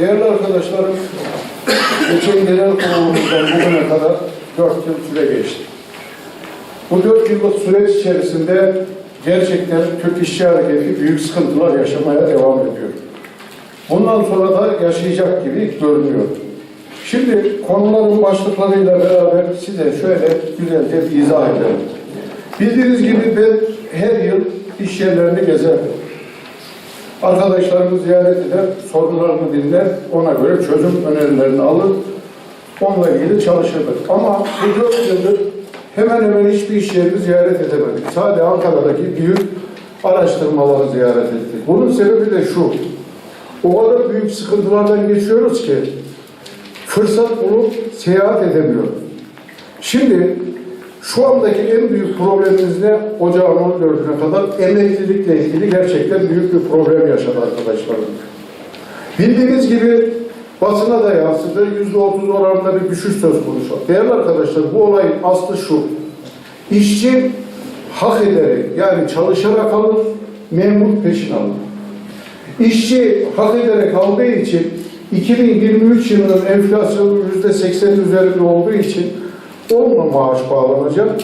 Değerli arkadaşlarım, geçen genel kurulumuzdan bugüne kadar dört yıl süre geçti. Bu dört yıllık süreç içerisinde gerçekten Türk İşçi Hareketi büyük sıkıntılar yaşamaya devam ediyor. Bundan sonra da yaşayacak gibi görünüyor. Şimdi konuların başlıklarıyla beraber size şöyle güzelce bir izah edelim. Bildiğiniz gibi ben her yıl iş yerlerini gezerim. Arkadaşlarımı ziyaret eder, sorunlarını dinler, ona göre çözüm önerilerini alır, onunla ilgili çalışırdık. Ama bu dört yıldır hemen hemen hiçbir iş yerini ziyaret edemedik. Sadece Ankara'daki büyük araştırmaları ziyaret ettik. Bunun sebebi de şu, o kadar büyük sıkıntılardan geçiyoruz ki fırsat bulup seyahat edemiyoruz. Şimdi şu andaki en büyük problemimiz ne? Ocağın 14'üne kadar emeklilikle ilgili gerçekten büyük bir problem yaşadı arkadaşlarım. Bildiğiniz gibi basına da yansıdı. %30 oranında bir düşüş söz konusu. Değerli arkadaşlar bu olayın aslı şu. İşçi hak ederek yani çalışarak alır, memur peşin alır. İşçi hak ederek aldığı için 2023 yılının enflasyonu %80 üzerinde olduğu için onunla maaş bağlanacak.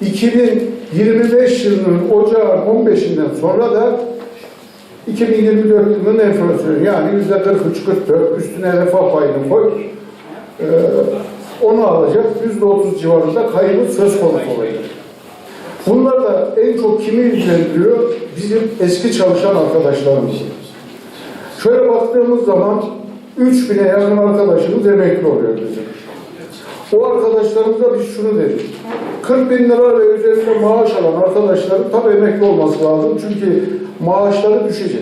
2025 yılının ocağın 15'inden sonra da 2024 yılının enflasyonu yani yüzde 43-44 üstüne refah payını koy ee, onu alacak yüzde 30 civarında kaybı söz konusu olacak. Bunlar da en çok kimi ilgilendiriyor? Bizim eski çalışan arkadaşlarımız. Şöyle baktığımız zaman 3000'e yakın arkadaşımız emekli oluyor bizim. O arkadaşlarımıza biz şunu dedik. 40 bin lira ve üzerinde maaş alan arkadaşların tabii emekli olması lazım. Çünkü maaşları düşecek.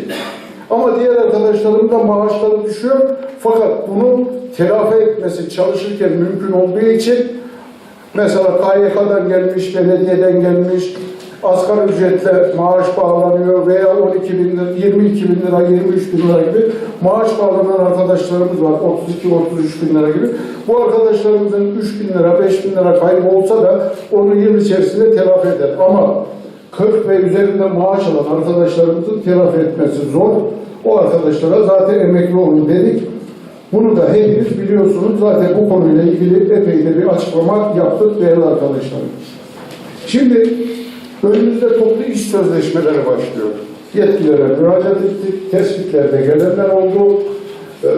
Ama diğer arkadaşlarım da maaşları düşüyor. Fakat bunu telafi etmesi çalışırken mümkün olduğu için mesela KYK'dan gelmiş, belediyeden gelmiş, asgari ücretle maaş bağlanıyor veya 12 bin lira, 22 bin lira, 23 bin lira gibi maaş bağlanan arkadaşlarımız var. 32-33 bin lira gibi. Bu arkadaşlarımızın 3 bin lira, 5 bin lira kaybı olsa da onu yıl içerisinde telafi eder. Ama 40 ve üzerinde maaş alan arkadaşlarımızın telafi etmesi zor. O arkadaşlara zaten emekli olun dedik. Bunu da hepiniz biliyorsunuz. Zaten bu konuyla ilgili epey de bir açıklama yaptık değerli arkadaşlarım. Şimdi önümüzde toplu iş sözleşmeleri başlıyor. Yetkililere müracaat ettik. Tespitlerde gelenler oldu. Ee,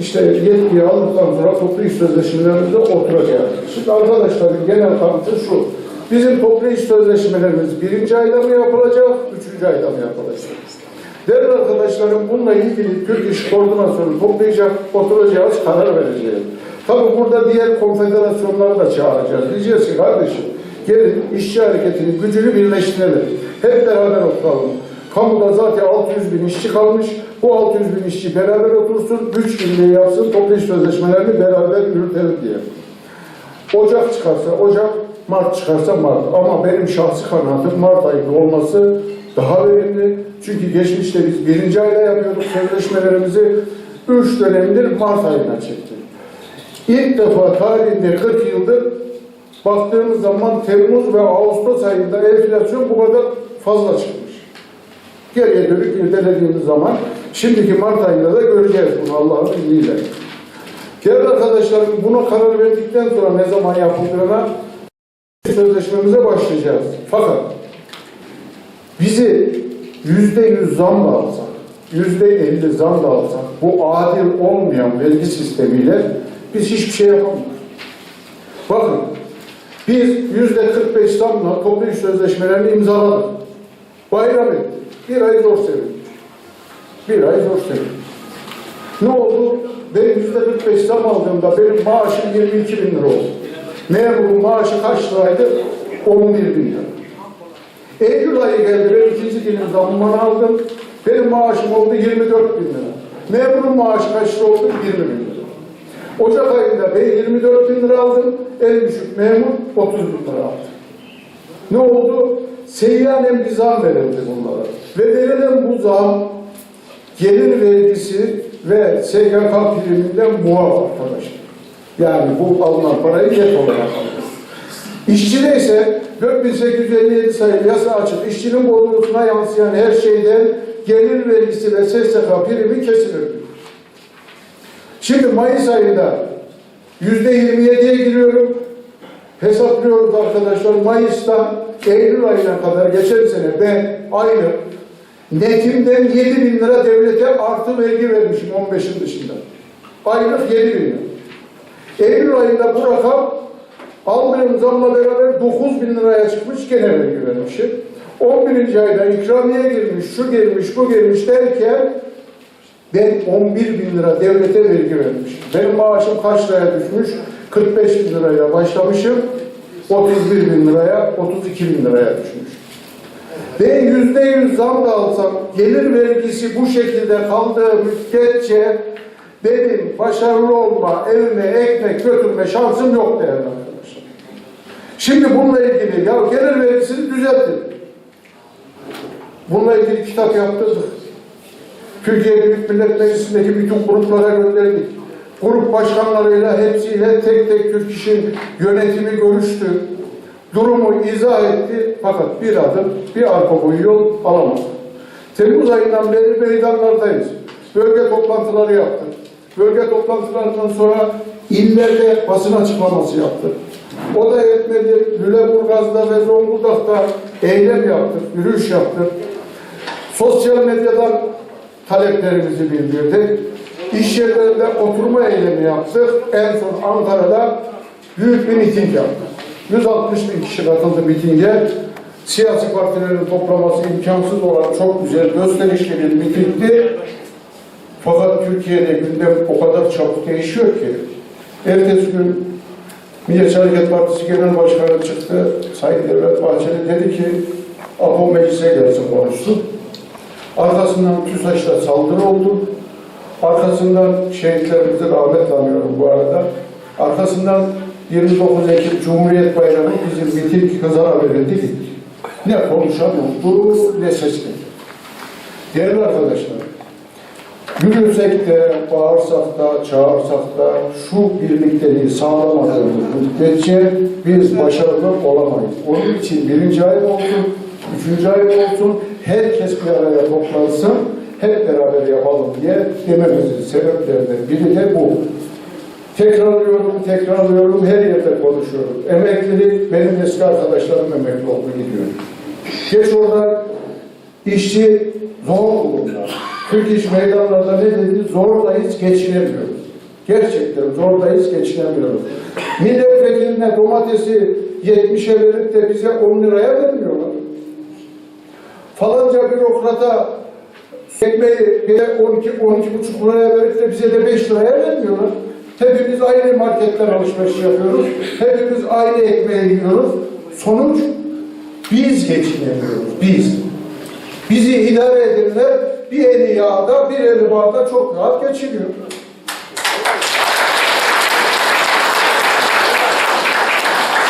işte yetkiyi aldıktan sonra toplu iş sözleşmelerimize oturacağız. Şimdi arkadaşların genel kanıtı şu. Bizim toplu iş sözleşmelerimiz birinci ayda mı yapılacak, üçüncü ayda mı yapılacak? Değerli arkadaşlarım bununla ilgili Türk İş Koordinasyonu toplayacak, oturacağız, karar vereceğiz. Tabi burada diğer konfederasyonları da çağıracağız. Diyeceğiz ki kardeşim gelin işçi hareketinin gücünü birleştirelim. Hep beraber oturalım. Kamuda zaten 600 bin işçi kalmış. Bu 600 bin işçi beraber otursun, güç birliği yapsın, toplu iş sözleşmelerini beraber yürütelim diye. Ocak çıkarsa Ocak, Mart çıkarsa Mart. Ama benim şahsi kanaatim Mart ayında olması daha verimli. Çünkü geçmişte biz birinci ayda yapıyorduk sözleşmelerimizi. Üç dönemdir Mart ayına çektik. İlk defa tarihinde 40 yıldır baktığımız zaman Temmuz ve Ağustos ayında enflasyon bu kadar fazla çıkmış. Geriye dönük irdelediğimiz zaman şimdiki Mart ayında da göreceğiz bunu Allah'ın izniyle. Değerli arkadaşlarım buna karar verdikten sonra ne zaman yapıldığına sözleşmemize başlayacağız. Fakat bizi yüzde yüz zam da alsak, yüzde elli zam da alsak, bu adil olmayan vergi sistemiyle biz hiçbir şey yapamıyoruz. Bakın, biz yüzde 45 zamla toplu iş sözleşmelerini imzaladık. Bayram ettik. Bir ay zor sevindik. Bir ay zor sevindik. Ne oldu? Benim yüzde 45 zam aldığımda benim maaşım 22 bin lira oldu. Memurun maaşı kaç liraydı? 11 bin lira. Eylül ayı geldi, ben ikinci dilim zammını aldım. Benim maaşım oldu 24 bin lira. Memurun maaşı kaç lira oldu? 20 bin lira. Ocak ayında ben 24 bin lira aldım, en düşük memur 30 bin lira aldı. Ne oldu? Seyyanen bir zam verildi bunlara. Ve verilen bu zam gelir vergisi ve SGK priminden muaf arkadaşlar. Yani bu alınan parayı net olarak alıyor. İşçide ise 4857 sayılı yasa açık işçinin bonusuna yansıyan her şeyden gelir vergisi ve SSK primi kesilir. Şimdi Mayıs ayında yüzde 27'ye giriyorum. Hesaplıyoruz arkadaşlar. Mayıs'tan Eylül ayına kadar geçen sene ben aylık netimden 7 bin lira devlete artı vergi vermişim 15'in dışında. Aylık 7 bin lira. Eylül ayında bu rakam aldığım zamla beraber 9 bin liraya çıkmış gene vergi vermişim. 11. ayda ikramiye girmiş, şu girmiş, bu girmiş derken ben 11 bin lira devlete vergi vermişim. Benim maaşım kaç liraya düşmüş? 45 bin lirayla başlamışım. 31 bin liraya, 32 bin liraya düşmüş. Ben yüzde yüz zam da alsam, gelir vergisi bu şekilde kaldığı müddetçe benim başarılı olma, evime ekmek götürme şansım yok değerli arkadaşlar. Şimdi bununla ilgili, ya gelir vergisini düzeltin. Bununla ilgili kitap yaptırdık. Türkiye Büyük Millet Meclisi'ndeki bütün gruplara gönderdik. Grup başkanlarıyla hepsiyle tek tek Türk İş'in yönetimi görüştü. Durumu izah etti fakat bir adım, bir arka boyu yol alamadı. Temmuz ayından beri meydanlardayız. Bölge toplantıları yaptık. Bölge toplantılarından sonra illerde basın açıklaması yaptık. O da yetmedi. Lüleburgaz'da ve Zonguldak'ta eylem yaptık, yürüyüş yaptık. Sosyal medyadan taleplerimizi bildirdik. İş yerlerinde oturma eylemi yaptık. En son Ankara'da büyük bir miting yaptık. 160 bin kişi katıldı mitinge. Siyasi partilerin toplaması imkansız olan çok güzel gösterişli bir mitingdi. Fakat Türkiye'de gündem o kadar çabuk değişiyor ki. Ertesi gün Milliyetçi Hareket Partisi Genel Başkanı çıktı. Sayın Devlet Bahçeli dedi ki APO meclise gelsin konuşsun. Arkasından TÜSAŞ'ta saldırı oldu. Arkasından şehitlerimize rahmet anıyorum bu arada. Arkasından 29 Ekim Cumhuriyet Bayramı bizim miting hızara verildi gitti. Ne konuşan oldu ne ses geldi. Değerli arkadaşlar, yürürsek de, bağırsak da, çağırsak da şu birlikteliği sağlamadığımız müddetçe biz başarılı olamayız. Onun için birinci ay olsun, ay olsun, herkes bir araya toplansın, hep beraber yapalım diye dememizin sebeplerinden biri de bu. Tekrarlıyorum, tekrarlıyorum, her yerde konuşuyorum. Emeklilik, benim eski arkadaşlarım emekli oldu gidiyor. Geç oradan işçi zor durumda. Türk iş meydanlarda ne dedi? Zordayız, geçinemiyoruz. Gerçekten zordayız, geçinemiyoruz. Milletvekiline domatesi 70'e verip de bize 10 liraya vermiyorlar. Falanca bürokrata ekmeği bize 12 12 buçuk liraya verip de bize de 5 liraya vermiyorlar. Hepimiz aynı marketten alışveriş yapıyoruz. Hepimiz aynı ekmeği yiyoruz. Sonuç biz geçinemiyoruz. Biz. Bizi idare edenler bir eli yağda, bir eli bağda çok rahat geçiniyor.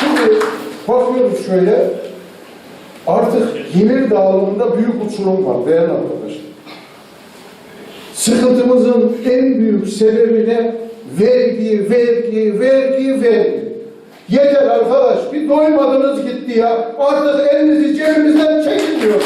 Şimdi bakıyoruz şöyle, artık gelir dağılımında büyük uçurum var değerli arkadaşlar. Sıkıntımızın en büyük sebebi ne? Vergi, vergi, vergi, vergi. Yeter arkadaş, bir doymadınız gitti ya. Artık elinizi cebimizden çekin diyor.